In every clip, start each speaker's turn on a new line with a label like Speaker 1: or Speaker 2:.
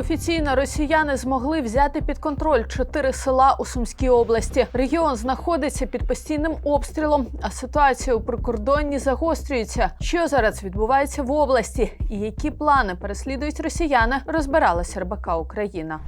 Speaker 1: Офіційно росіяни змогли взяти під контроль чотири села у Сумській області. Регіон знаходиться під постійним обстрілом, а ситуація у прикордонні загострюється. Що зараз відбувається в області і які плани переслідують росіяни, розбиралася РБК Україна.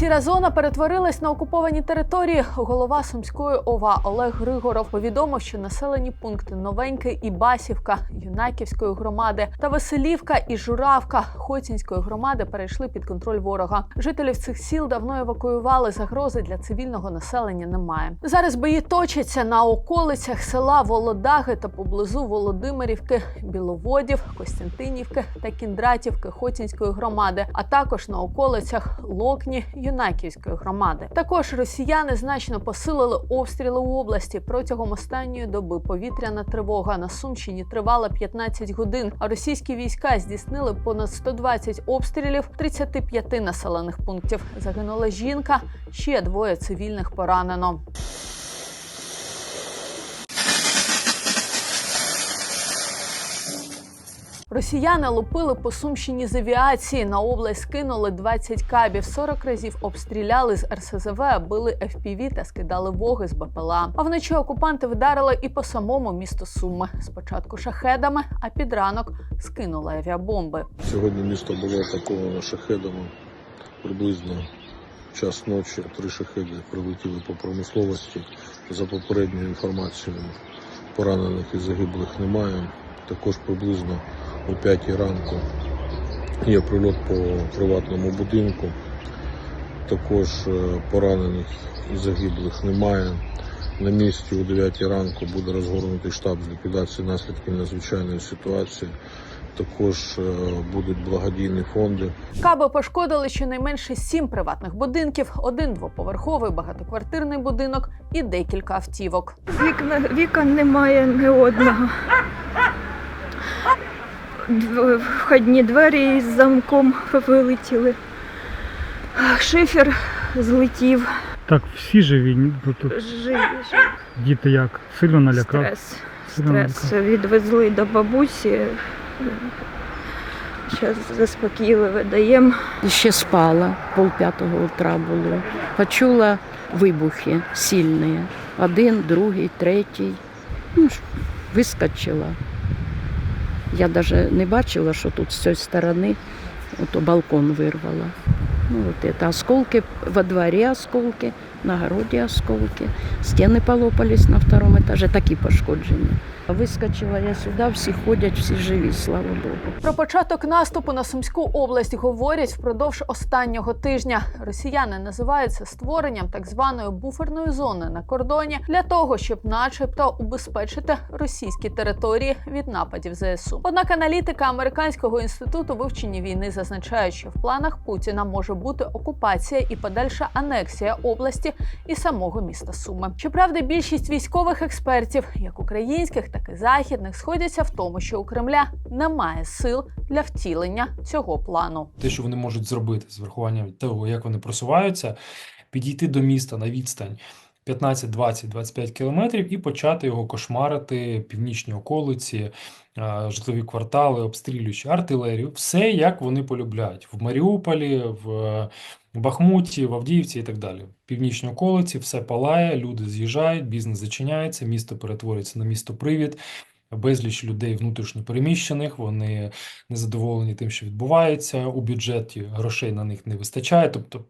Speaker 1: Сіра зона перетворилась на окуповані території. Голова Сумської ОВА Олег Григоров повідомив, що населені пункти Новеньке і Басівка Юнаківської громади та Веселівка і Журавка Хоцінської громади перейшли під контроль ворога. Жителів цих сіл давно евакуювали. Загрози для цивільного населення немає. Зараз бої точаться на околицях села Володаги та поблизу Володимирівки, Біловодів, Костянтинівки та Кіндратівки Хоцінської громади, а також на околицях Локні Юнаківської громади. Також росіяни значно посилили обстріли у області протягом останньої доби. Повітряна тривога на Сумщині тривала 15 годин. А російські війська здійснили понад 120 обстрілів 35 населених пунктів. Загинула жінка, ще двоє цивільних поранено. Росіяни лупили по Сумщині з авіації. На область скинули 20 кабів, 40 разів обстріляли з РСЗВ, били FPV та скидали воги з БПЛА. А вночі окупанти вдарили і по самому місту Суми. Спочатку шахедами, а під ранок скинули авіабомби.
Speaker 2: Сьогодні місто було атаковано шахедами. Приблизно час ночі три шахеди прилетіли по промисловості. За попередньою інформацією, поранених і загиблих немає. Також приблизно о 5 ранку є прильот по приватному будинку. Також е, поранених і загиблих немає. На місці о 9 ранку буде розгорнутий штаб з ліквідації наслідків надзвичайної ситуації. Також е, будуть благодійні фонди.
Speaker 1: Каби пошкодили щонайменше сім приватних будинків, один двоповерховий багатоквартирний будинок і декілька автівок.
Speaker 3: Вікна, вікон немає ні одного. Входні двері із замком вилетіли. Шифер злетів.
Speaker 4: Так, всі живі, тут
Speaker 3: Живі,
Speaker 4: діти як? Сильно налякав?
Speaker 3: Стрес.
Speaker 4: Сильно
Speaker 3: Стрес. Відвезли до бабусі. Зараз заспокійливо даємо.
Speaker 5: Ще спала, полп'ятого утра було. Почула вибухи сильні. Один, другий, третій. Ну, вискочила. Я навіть не бачила, що тут з цієї сторони ото балкон вирвала. Ну, вот это осколки, во дворе осколки, на городе осколки, стіни полопались на втором этаже, такі пошкодження. Вискочила я сюди, всі ходять, всі живі, слава Богу.
Speaker 1: Про початок наступу на Сумську область говорять впродовж останнього тижня. Росіяни називають це створенням так званої буферної зони на кордоні для того, щоб, начебто, убезпечити російські території від нападів ЗСУ. Однак аналітика американського інституту вивчення війни зазначають, що в планах Путіна може бути окупація і подальша анексія області і самого міста Суми. Щоправда, більшість військових експертів, як українських, так і західних, сходяться в тому, що у Кремля немає сил для втілення цього плану.
Speaker 6: те, що вони можуть зробити з врахуванням того, як вони просуваються, підійти до міста на відстань 15, 20, 25 кілометрів і почати його кошмарити північні околиці, житлові квартали, обстрілюючи артилерію, все як вони полюбляють в Маріуполі, в Бахмуті, в Авдіївці і так далі. Північні околиці, все палає, люди з'їжджають, бізнес зачиняється, місто перетворюється на місто привід. Безліч людей внутрішньо переміщених, вони незадоволені тим, що відбувається. У бюджеті грошей на них не вистачає. Тобто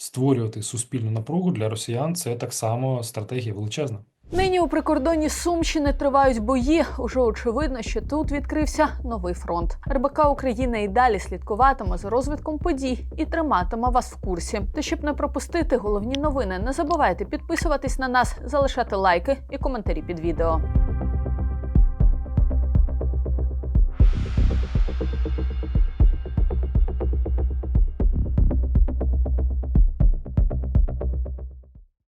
Speaker 6: створювати суспільну напругу для росіян це так само стратегія величезна.
Speaker 1: Нині у прикордонні Сумщини тривають бої. Уже очевидно, що тут відкрився новий фронт. РБК Україна і далі слідкуватиме за розвитком подій і триматиме вас в курсі. Та щоб не пропустити головні новини, не забувайте підписуватись на нас, залишати лайки і коментарі під відео.